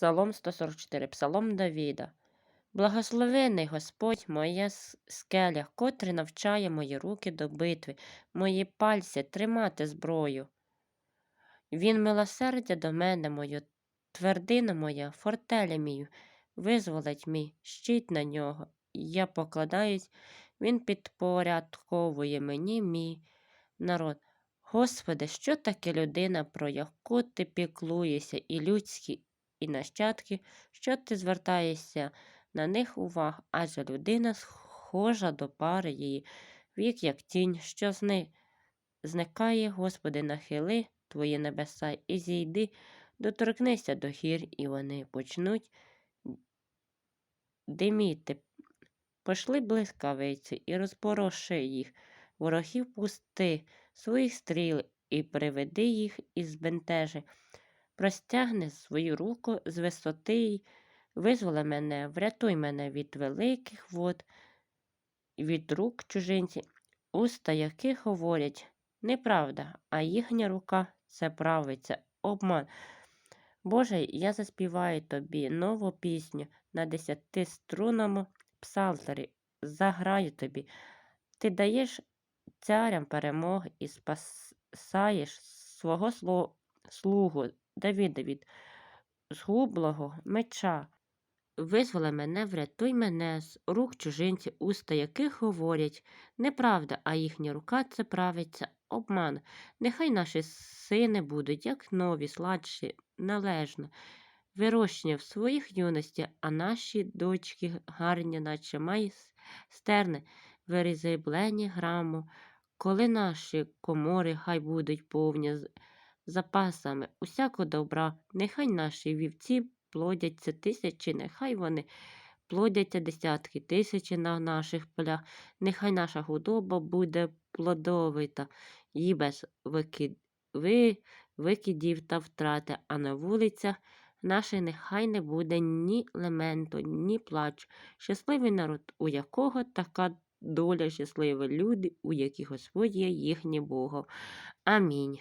Псалом 144, Псалом Давіда. Благословений Господь моя скеля, котрий навчає мої руки до битви, мої пальці тримати зброю. Він милосердя до мене мою, твердина моя, фортеля мію, визволить мій, щит на нього. Я покладаюсь, він підпорядковує мені мій народ. Господи, що таке людина, про яку ти піклуєшся, і людські, і нащадки, що ти звертаєшся на них уваг, адже людина схожа до пари її, вік, як тінь, що зни... зникає, Господи, нахили твої небеса, і зійди, доторкнися до гір, і вони почнуть диміти. Пошли блискавиці і розпороши їх, ворогів пусти, своїх стріл, і приведи їх із бентежі. Простягни свою руку з висоти, й визволи мене, врятуй мене від великих вод, від рук чужинців, уста яких говорять неправда, а їхня рука це правиця, обман. Боже, я заспіваю тобі нову пісню на десятиструнному псалтері, заграю тобі. Ти даєш царям перемоги і спасаєш свого слугу Давіда від згублого меча. Визволи мене, врятуй мене з рук чужинців, уста яких говорять неправда, а їхня рука це правиться обман. Нехай наші сини будуть, як нові, сладші, належно, вирощені в своїх юності, а наші дочки гарні, наче май стерни, вирізблені граму. Коли наші комори хай будуть повні запасами усякого добра, нехай наші вівці плодяться тисячі, нехай вони плодяться десятки тисячі на наших полях, нехай наша худоба буде плодовита, і без викид... ви... викидів та втрати, а на вулицях наших нехай не буде ні лементу, ні плачу. Щасливий народ, у якого така доля щасливі люди, у яких Господь є їхнім Богом. Амінь.